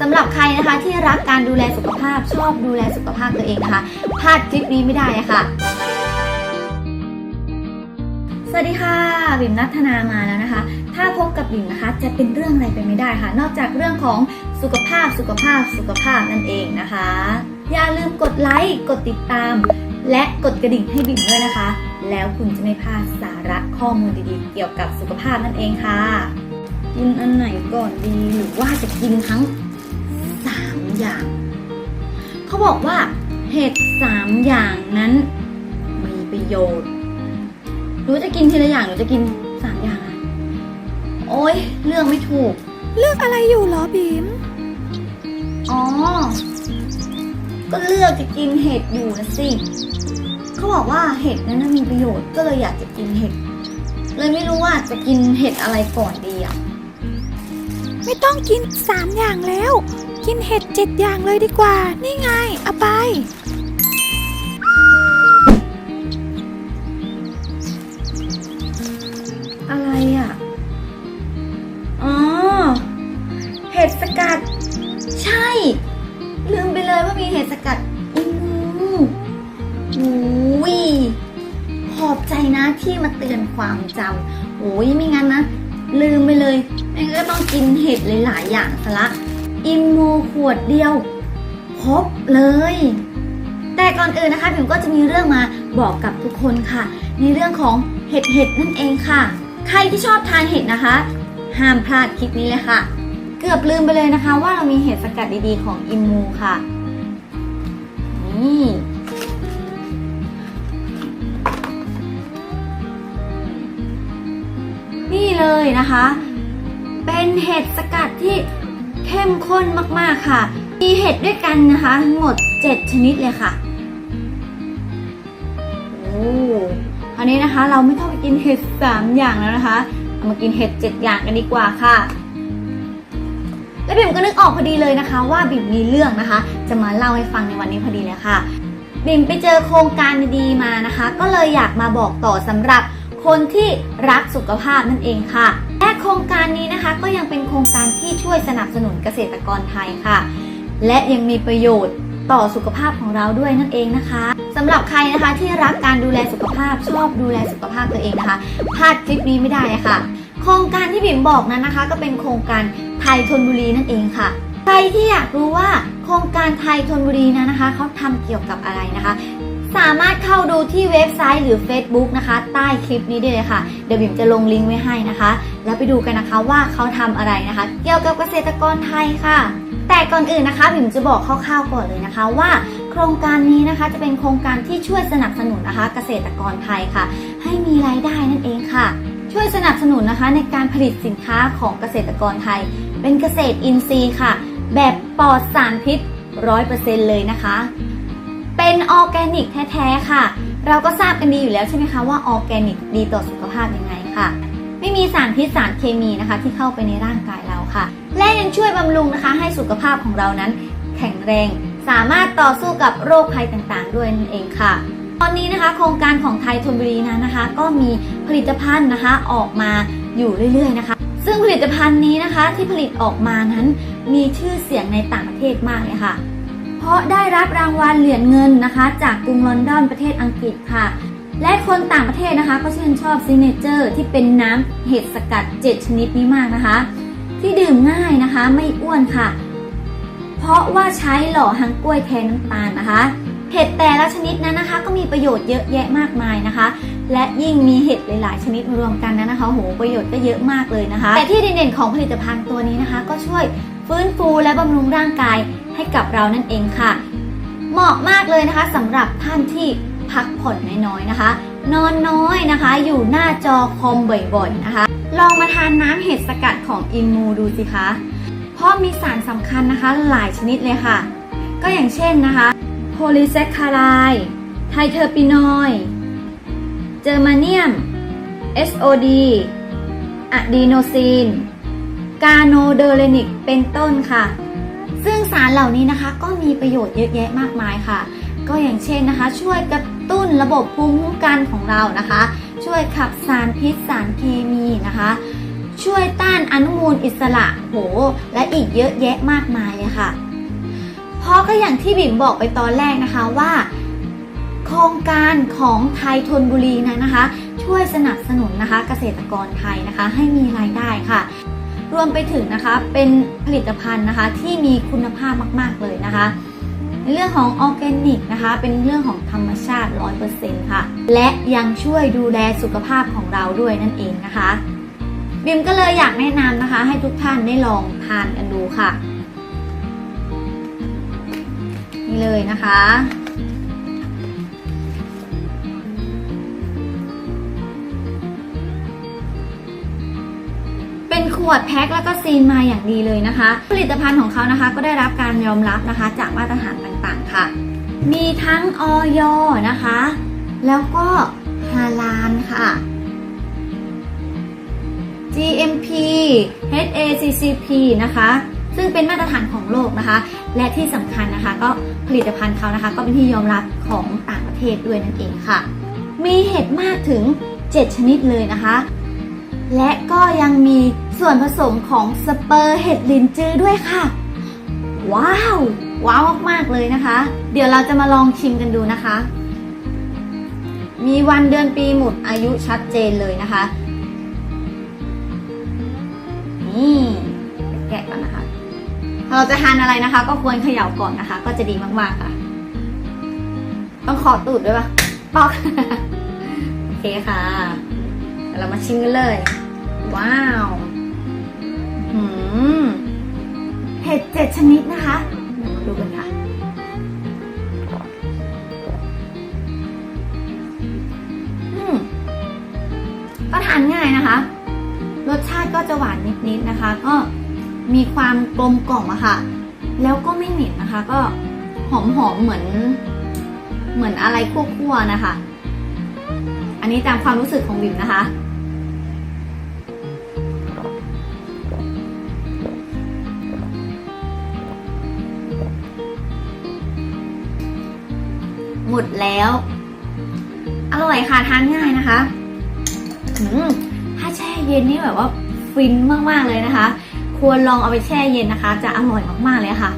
สำหรับใครนะคะที่รักการดูแลสุขภาพชอบดูแลสุขภาพตัวเองนะคะพลาดคลิปนี้ไม่ได้ะค่ะ สวัสดีค่ะบิ่มนัทนามาแล้วนะคะ ถ้าพบกับบิ่มนะคะจะเป็นเรื่องอะไรไปไม่ได้ค่ะ นอกจากเรื่องของสุขภาพสุขภาพสุขภาพนั่นเองนะคะ อย่าลืมกดไลค์กดติดตาม และกดกระดิ่งให้บิ่มด้วยนะคะ แล้วคุณจะไม่พลาดสาระข้อมูลดีๆ เกี่ยวกับสุขภาพนั่นเองค่ะ กินอันไหนก่อนดีหรือว่าจะกินทั้ง สามอย่าง เขาบอกว่าเห็ดสามอย่างนั้นมีประโยชน์หนูจะกินทีละอย่างหนูจะกินสามอย่างอะโอ๊ยเลือกไม่ถูก เลือกอะไรอยู่เหรอบีม อ๋อ ก็เลือกจะกินเห็ดอยู่นะสิ เขาบอกว่าเห็ดนั้นนะมีประโยชน์ก็เลยอยากจะกินเห็ด เลยไม่รู้ว่าจะกินเห็ดอะไรก่อนดีอะไม่ต้องกินสามอย่างแล้ว กินเห็ดเจ็ดอย่างเลยดีกว่า นี่ไง เอาไป อะไรอะ อ๋อ เห็ดสกัด ใช่ ลืมไปเลยว่ามีเห็ดสกัดอืมอุ้ยขอบใจนะที่มาเตือนความจำโอ้ยไม่งั้นนะ ลืมไปเลยงั้นก็ต้องกินเห็ดหลายๆอย่างซะละ อิมโมขวดเดียวครบเลย แต่ก่อนอื่นนะคะผิวก็จะมีเรื่องมาบอกกับทุกคนค่ะ ในเรื่องของเห็ดเห็ดนั่นเองค่ะ ใครที่ชอบทานเห็ดนะคะ ห้ามพลาดคลิปนี้เลยค่ะ เกือบลืมไปเลยนะคะ ว่าเรามีเห็ดสกัดดีๆของอิมมูค่ะ นี่นี่เลยนะคะ เป็นเห็ดสกัดที่ เข้มข้นมากๆค่ะ มีเห็ดด้วยกันนะคะทั้งหมด 7 ชนิดเลยค่ะโอ้คราวนี้นะคะเราไม่ต้องไปกินเห็ดสามอย่างแล้วนะคะ เอามากินเห็ดเจ็ดอย่างกันดีกว่าค่ะและบิ่มก็นึกออกพอดีเลยนะคะ ว่าบิ่มมีเรื่องนะคะ จะมาเล่าให้ฟังในวันนี้พอดีเลยค่ะ บิ่มไปเจอโครงการดีๆมานะคะ ก็เลยอยากมาบอกต่อสำหรับคนที่รักสุขภาพนั่นเองค่ะและโครงารนี้นะคะก็ยังเป็นโครงการที่ช่วยสนับสนุนเกษตรกรไทยค่ะ และยังมีประโยชน์ต่อสุขภาพของเราด้วยนั่นเองนะคะสำหรับใครนะคะที่รักการดูแลสุขภาพชอบดูแลสุขภาพตัวเองนะคะพลาดคลิปนี้ไม่ได้ค่ะ โครงการที่บิ่มบอกนั้นนะคะ ก็เป็นโครงการไทยทนบุรีนั่นเองค่ะ ใครที่อยากรู้ว่าโครงการไทยทนบุรีนั้นนะคะเขาทำเกี่ยวกับอะไรนะคะ สามารถเข้าดูที่เว็บไซต์หรือ Facebook นะคะ ใต้คลิปนี้ได้เลยค่ะ เดี๋ยวบิ่มจะลงลิงก์ไว้ให้นะคะ แล้วไปดูกันนะคะว่าเขาทำอะไรนะคะ เกี่ยวกับเกษตรกรไทยค่ะ แต่ก่อนอื่นนะคะบิ่มจะบอกคร่าวๆก่อนเลยนะคะว่าโครงการนี้นะคะจะเป็นโครงการที่ช่วยสนับสนุนนะคะ เกษตรกรไทยค่ะ ให้มีรายได้นั่นเองค่ะ ช่วยสนับสนุนนะคะในการผลิตสินค้าของเกษตรกรไทย เป็นเกษตรอินทรีย์ค่ะ แบบปลอดสารพิษร้อยเปอร์เซ็นต์เลยนะคะ เป็นออร์แกนิกแท้ๆค่ะ เราก็ทราบกันดีอยู่แล้วใช่ไหมคะว่าออร์แกนิกดีต่อสุขภาพยังไงค่ะ ไม่มีสารพิษสารเคมีนะคะ ที่เข้าไปในร่างกายเราค่ะ และยังช่วยบำรุงนะคะ ให้สุขภาพของเรานั้น แข็งแรง สามารถต่อสู้กับโรคภัยต่างๆ ด้วยนั่นเองค่ะตอนนี้นะคะโครงการของไทยธนบุรีนั้นนะคะ ก็มีผลิตภัณฑ์นะคะออกมาอยู่เรื่อยๆนะคะ ซึ่งผลิตภัณฑ์นี้นะคะที่ผลิตออกมานั้นมีชื่อเสียงในต่างประเทศมากเลยค่ะ ราะได้รับรางวัลเหรียญเงินนะคะ จากกรุงลอนดอนประเทศอังกฤษค่ะ และคนต่างประเทศนะคะก็ชื่นชอบซิเนเจอร์ที่เป็นน้ำเห็ดสกัด 7 ชนิดนี้มากนะคะ ที่ดื่มง่ายนะคะไม่อ้วนค่ะ เพราะว่าใช้หล่อฮังกล้วยแทนน้ำตาลนะคะเห็ดแต่ละชนิดนั้นนะคะ ก็มีประโยชน์เยอะแยะมากมายนะคะ และยิ่งมีเห็ดหลาย ๆ ชนิดมารวมกันนั้นนะคะโหประโยชน์ก็เยอะมากเลยนะคะ แต่ที่เด่นๆของผลิตภัณฑ์ตัวนี้นะคะ ก็ช่วยฟื้นฟูและบำรุงร่างกาย ให้กับเรานั่นเองค่ะ เหมาะมากเลยนะคะสำหรับท่านที่พักผ่อนน้อยๆนะคะ นอนน้อยนะคะ อยู่หน้าจอคอมบ่อยๆนะคะ ลองมาทานน้ำเห็ดสกัดของอินมูดูสิคะ เพราะมีสารสำคัญนะคะหลายชนิดเลยค่ะ ก็อย่างเช่นนะคะโพลีแซคคาไรไทเทอร์ปินอยเจอร์มาเนียม SOD อะดีโนซีน กาโนเดเรนิก เป็นต้นค่ะ ซึ่งสารเหล่านี้นะคะก็มีประโยชน์เยอะแยะมากมายค่ะ ก็อย่างเช่นนะคะ ช่วยกระตุ้นระบบภูมิคุ้มกันของเรานะคะ ช่วยขับสารพิษสารเคมีนะคะ ช่วยต้านอนุมูลอิสระโห และอีกเยอะแยะมากมายเลยค่ะเพราะก็อย่างที่บิ่มบอกไปตอนแรกนะคะว่าโครงการของไทยทนบุรีนั้นนะคะ ช่วยสนับสนุนนะคะ เกษตรกรไทยนะคะ ให้มีรายได้ค่ะ รวมไปถึงนะคะเป็นผลิตภัณฑ์นะคะที่มีคุณภาพมาก ๆ เลยนะคะ ในเรื่องของออร์แกนิกนะคะ เป็นเรื่องของธรรมชาติ 100%ค่ะ และยังช่วยดูแลสุขภาพของเราด้วยนั่นเองนะคะบิมก็เลยอยากแนะนำนะคะ ให้ทุกท่านได้ลองทานกันดูค่ะ นี่เลยนะคะ วดแพ็คแล้วก็ซีนมาอย่างดีเลยนะคะ ผลิตภัณฑ์ของเขานะคะ ก็ได้รับการยอมรับนะคะ จากมาตรฐานต่างๆ ค่ะ มีทั้งออยนะคะ แล้วก็ฮาลานค่ะ GMP HACCP นะคะ ซึ่งเป็นมาตรฐานของโลกนะคะ และที่สำคัญนะคะ ก็ผลิตภัณฑ์เขานะคะ ก็เป็นที่ยอมรับของต่างประเทศด้วยนั่นเองค่ะ มีเห็ดมากถึง 7 ชนิดเลยนะคะ และก็ยังมี ส่วนผสมของสเปอร์เห็ดลินจือด้วยค่ะ ว้าว ว้าวมากๆเลยนะคะ เดี๋ยวเราจะมาลองชิมกันดูนะคะ มีวันเดือนปีหมุดอายุชัดเจนเลยนะคะ นี่แกะก่อนนะคะเราจะทานอะไรนะคะ ก็ควรเขย่าก่อนนะคะ ก็จะดีมากๆค่ะ ต้องขอตูดด้วยปะปอก โอเคค่ะเรามาชิมกันเลย ว้าว เห็ดเจ็ดชนิดนะคะดูกันค่ะ ก็ทานง่ายนะคะ รสชาติก็จะหวานนิดๆนะคะ ก็มีความกลมกล่อมอะค่ะ แล้วก็ไม่เหม็นนะคะ ก็หอมๆเหมือน เหมือนอะไรคั่วๆนะคะ อันนี้ตามความรู้สึกของบิมนะคะ หมดแล้ว อร่อยค่ะทานง่ายนะคะถ้าแช่เย็นนี่แบบว่าฟินมากๆเลยนะคะ ควรลองเอาไปแช่เย็นนะคะ จะอร่อยมากๆเลยค่ะ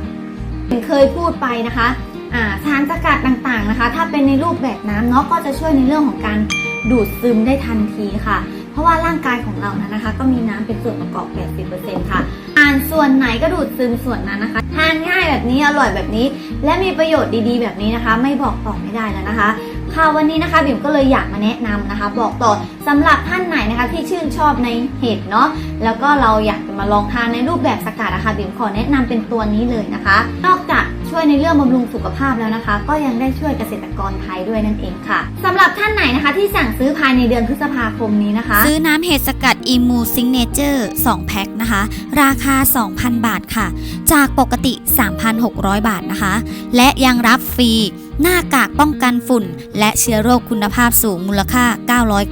เคยพูดไปนะคะอ่าสารสกัดต่างๆนะคะ ถ้าเป็นในรูปแบบน้ำเนาะก็จะช่วยในเรื่องของการดูดซึมได้ทันทีค่ะ เพราะว่าร่างกายของเรานั้นนะคะ ก็มีน้ำเป็นส่วนประกอบ 80%ค่ะ อ่านส่วนไหนก็ดูดซึมส่วนนั้นนะคะ ทานง่ายแบบนี้อร่อยแบบนี้ และมีประโยชน์ดีๆ แบบนี้นะคะ ไม่บอกต่อไม่ได้แล้วนะคะค่ะวันนี้นะคะบิ่มก็เลยอยากมาแนะนำนะคะ บอกต่อสำหรับท่านไหนนะคะที่ชื่นชอบในเห็ดเนาะแล้วก็เราอยากจะมาลองทานในรูปแบบสกัดนะคะบิ่มขอแนะนำเป็นตัวนี้เลยนะคะ นอกจาก ช่วยในเรื่องบำรุงสุขภาพแล้วนะคะ ก็ยังได้ช่วยเกษตรกรไทยด้วยนั่นเองค่ะสำหรับท่านไหนนะคะ ที่สั่งซื้อภายในเดือนพฤษภาคมนี้นะคะ ซื้อน้ำเห็ดสกัดอีมูซิงเนเจอร์2แพ็คนะคะ ราคา 2,000 บาทค่ะ จากปกติ 3,600 บาทนะคะ และยังรับฟรีหน้ากากป้องกันฝุ่น และเชื้อโรคคุณภาพสูงมูลค่า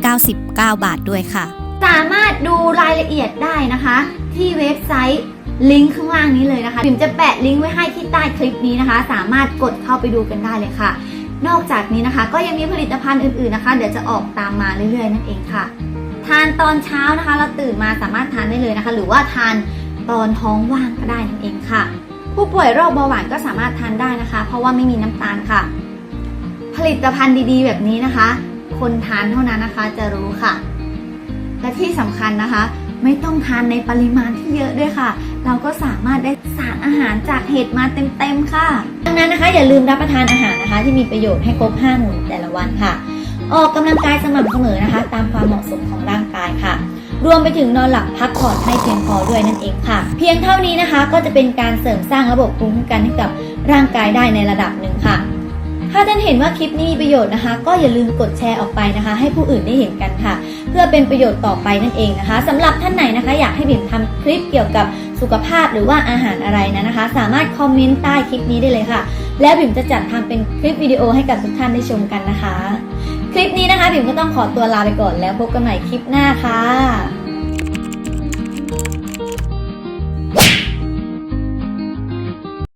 999 บาทด้วยค่ะ สามารถดูรายละเอียดได้นะคะ ที่เว็บไซต์ ลิงก์ข้างล่างนี้เลยนะคะพิมจะแปะลิงก์ไว้ให้ที่ใต้คลิปนี้นะคะ สามารถกดเข้าไปดูกันได้เลยค่ะ นอกจากนี้นะคะ ก็ยังมีผลิตภัณฑ์อื่นๆนะคะ เดี๋ยวจะออกตามมาเรื่อยๆ นั่นเองค่ะ ทานตอนเช้านะคะ เราตื่นมาสามารถทานได้เลยนะคะ หรือว่าทานตอนท้องว่างก็ได้นั่นเองค่ะ ผู้ป่วยโรคเบาหวานก็สามารถทานได้นะคะ เพราะว่าไม่มีน้ำตาลค่ะ ผลิตภัณฑ์ดีๆ แบบนี้นะคะ คนทานเท่านั้นนะคะจะรู้ค่ะ และที่สำคัญนะคะ ไม่ต้องทานในปริมาณที่เยอะด้วยค่ะ เราก็สามารถได้สารอาหารจากเห็ดมาเต็มๆค่ะดังนั้นนะคะ อย่าลืมรับประทานอาหารนะคะ ที่มีประโยชน์ให้ครบ5หมู่แต่ละวันค่ะ ออกกำลังกายสม่ำเสมอนะคะ ตามความเหมาะสมของร่างกายค่ะ รวมไปถึงนอนหลับพักผ่อนให้เพียงพอด้วยนั่นเองค่ะ เพียงเท่านี้นะคะก็จะเป็นการเสริมสร้างระบบภูมิคุ้มกันให้กับร่างกายได้ในระดับหนึ่งค่ะถ้าท่านเห็นว่าคลิปนี้มีประโยชน์นะคะ ก็อย่าลืมกดแชร์ออกไปนะคะ ให้ผู้อื่นได้เห็นกันค่ะ เพื่อเป็นประโยชน์ต่อไปนั่นเองนะคะสำหรับท่านไหนนะคะ อยากให้บิ่มทำคลิปเกี่ยวกับ สุขภาพหรือว่าอาหารอะไรนะนะคะ สามารถคอมเมนต์ใต้คลิปนี้ได้เลยค่ะ แล้วบิ่มจะจัดทำเป็นคลิปวิดีโอให้กับทุกท่านได้ชมกันนะคะ คลิปนี้นะคะบิ่มก็ต้องขอตัวลาไปก่อนแล้วพบกันใหม่คลิปหน้าค่ะ